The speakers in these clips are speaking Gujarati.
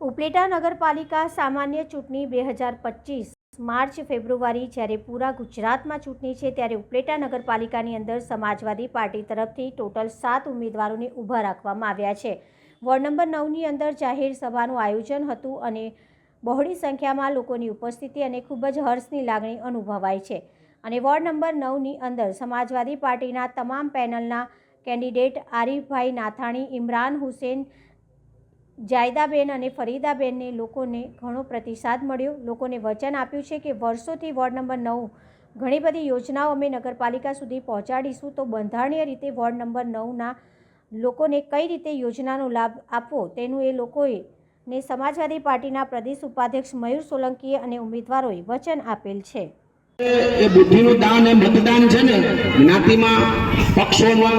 ઉપલેટા નગરપાલિકા સામાન્ય ચૂંટણી બે હજાર પચીસ માર્ચ ફેબ્રુઆરી જ્યારે પૂરા ગુજરાતમાં ચૂંટણી છે ત્યારે ઉપલેટા નગરપાલિકાની અંદર સમાજવાદી પાર્ટી તરફથી ટોટલ સાત ઉમેદવારોને ઊભા રાખવામાં આવ્યા છે. વોર્ડ નંબર નવની અંદર જાહેર સભાનું આયોજન હતું અને બહોળી સંખ્યામાં લોકોની ઉપસ્થિતિ અને ખૂબ જ હર્ષની લાગણી અનુભવાય છે. અને વોર્ડ નંબર નવની અંદર સમાજવાદી પાર્ટીના તમામ પેનલના કેન્ડિડેટ આરીફભાઈ નાથાણી, ઇમરાન હુસેન જાયદાબેન અને ફરીદાબેનને લોકોને ઘણો પ્રતિસાદ મળ્યો. લોકોને વચન આપ્યું છે કે વર્ષોથી વોર્ડ નંબર નવ ઘણી બધી યોજનાઓ અમે નગરપાલિકા સુધી પહોંચાડીશું. તો બંધારણીય રીતે વોર્ડ નંબર નવના લોકોને કઈ રીતે યોજનાનો લાભ આપવો તેનું એ લોકોએ ને સમાજવાદી પાર્ટીના પ્રદેશ ઉપાધ્યક્ષ મયુર સોલંકીએ અને ઉમેદવારોએ વચન આપેલ છે. એ બુદ્ધિનું દાન, એ મતદાન છે ને, જ્ઞાતિમાં, પક્ષોમાં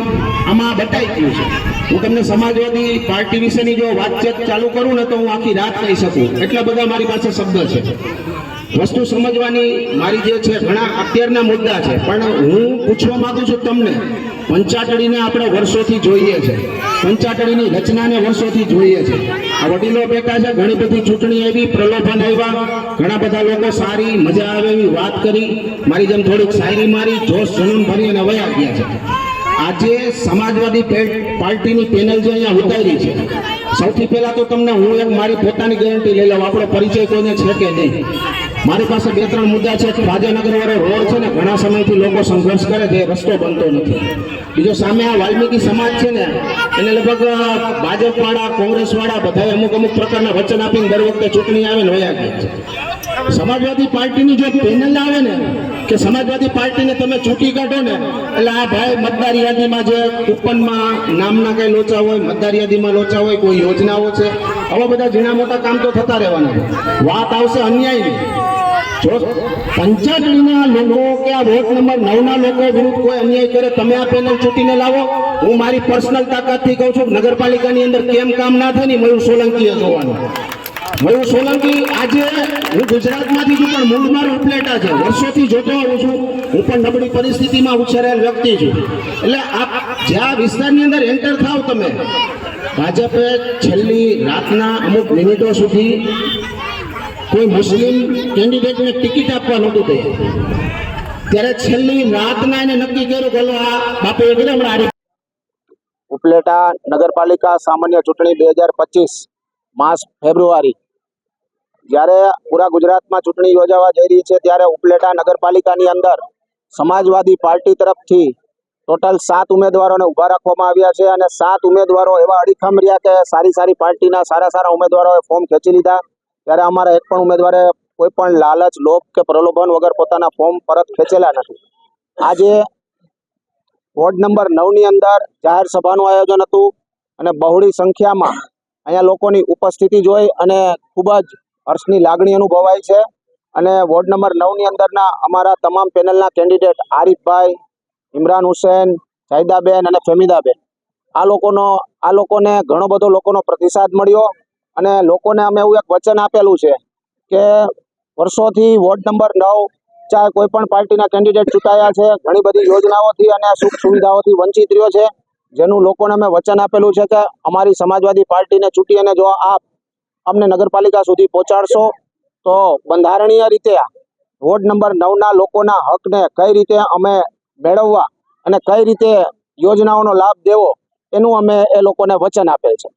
આમાં બતાવી ગયું છે. હું તમને સમાજવાદી પાર્ટી વિશેની જો વાતચીત ચાલુ કરું ને તો હું આખી રાત કહી શકું. એટલા બધા મારી પાસે શબ્દ છે. વસ્તુ સમજવાની મારી જે છે, ઘણા અત્યારના મુદ્દા છે. પણ હું પૂછવા માંગુ છું તમને પંચાટડીને આપણે વર્ષોથી જોઈએ છે. પંચાટડીની રચનાને વર્ષોથી જોઈએ છે. વડીલો બેઠા છે, ઘણી બધી ચૂંટણી આવી, પ્રલોભન આવ્યા. ઘણા બધા લોકો સારી મજા આવે એવી વાત કરી. મારી જેમ થોડીક શાયરી મારી, જોશ જનમ ભરી અને વયા ગયા છે. આજે સમાજવાદી પાર્ટીની પેનલ જે અહીંયા ઉતારી છે. સૌથી પહેલા તો તમને હું એક મારી પોતાની ગેરંટી લઈ લઉં. આપણો પરિચય કોઈને છે કે નહીં? મારી પાસે બે ત્રણ મુદ્દા છે કે રાજાનગર વાળો રોડ છે ને, ઘણા સમયથી લોકો સંઘર્ષ કરે છે રસ્તો બનતો નથી. બીજો સામે આ વાલ્મીકી સમાજ છે ને, એને લગભગ ભાજપવાળા, કોંગ્રેસવાળા કોંગ્રેસ બધાએ અમુક અમુક પ્રકારના વચન આપીને દર વખતે ચૂંટણી આવે ને વયા ગયા છે. સમાજવાદી પાર્ટીની જો પેનલ આવે ને, કે સમાજવાદી પાર્ટીને તમે ચૂંટી કાઢો ને, એટલે આ ભાઈ મતદાર યાદીમાં જે કૂપનમાં નામના કઈ લોચા હોય, મતદાર યાદીમાં લોચા હોય, કોઈ યોજનાઓ છે, આવા બધા ઝીણા મોટા કામ તો થતા રહેવાના વાત આવશે અન્યાયની. જો પંચાયતના લોકો કે આ વોર્ડ નંબર નવના લોકો વિરુદ્ધ કોઈ અન્યાય કરે, તમે આ પેનલ ચૂંટીને લાવો. હું મારી પર્સનલ તાકાતથી કહું છું, નગરપાલિકાની અંદર કેમ કામ ના થાય ને મયુર સોલંકીએ જોવાનું. મયુર સોલંકી આજે હું ગુજરાતમાંથી છું પણ મૂળ મારો ઉપલેટા છે, વર્ષોથી જોતો આવું છું, હું પણ નબળી પરિસ્થિતિમાં ઉછેરેલ વ્યક્તિ છું. એટલે આ જ્યાં વિસ્તારની અંદર એન્ટર થાવ તમે, ભાજપે છેલ્લી રાતના અમુક મિનિટો સુધી કોઈ મુસ્લિમ કેન્ડિડેટને ટિકિટ આપવા નહોતું તૈયાર ત્યારે છેલ્લી રાતના એને નક્કી કર્યું કે આ બાપે કીધું હમણાં ઉપલેટા નગરપાલિકા સામાન્ય ચૂંટણી બે હજાર પચીસ, માસ ફેબ્રુઆરી. જ્યારે પૂરા ગુજરાતમાં ચૂંટણી યોજાવા જઈ રહી છે, ત્યારે ઉપલેટા નગરપાલિકાની અંદર સમાજવાદી પાર્ટી તરફથી ટોટલ સાત ઉમેદવારોને ઊભા રાખવામાં આવ્યા છે અને સાત ઉમેદવારો એવા અડીખમ રહ્યા કે સારી સારી પાર્ટીના સારા સારા ઉમેદવારોએ ફોર્મ ખેંચી લીધા. ત્યારે અમારા એક પણ ઉમેદવારે કોઈ પણ લાલચ, લોભ કે પ્રલોભન વગર પોતાના ફોર્મ પરત ખેંચેલા નથી. આજે વોર્ડ નંબર નવની અંદર જાહેર સભાનું આયોજન હતું અને બહોળી સંખ્યામાં અહીંયા લોકોની ઉપસ્થિતિ જોઈ અને ખૂબ જ હર્ષની લાગણી અનુભવાય છે અને વોર્ડ નંબર નવની અંદરના અમારા તમામ પેનલના કેન્ડિડેટ આરીફભાઈ, ઇમરાન હુસેન, જાયદાબેન અને ફેમિદાબેન. આ લોકોનો, આ લોકોને ઘણો બધો લોકોનો પ્રતિસાદ મળ્યો અને લોકોને અમે એવું એક વચન આપેલું છે કે વર્ષોથી વોર્ડ નંબર નવ ચાહે કોઈ પણ પાર્ટીના કેન્ડિડેટ ચૂંટાયા છે, ઘણી બધી યોજનાઓથી અને સુખ સુવિધાઓથી વંચિત રહ્યો છે. જેનું લોકોને અમે વચન આપેલું છે કે અમારી સમાજવાદી પાર્ટીને ચૂંટી અને જો આપ અમને નગરપાલિકા સુધી પહોંચાડશો તો બંધારણીય રીતે વોર્ડ નંબર નવના લોકોના હકને કઈ રીતે અમે મેળવવા અને કઈ રીતે યોજનાઓનો લાભ દેવો એનું અમે એ લોકોને વચન આપેલ છે.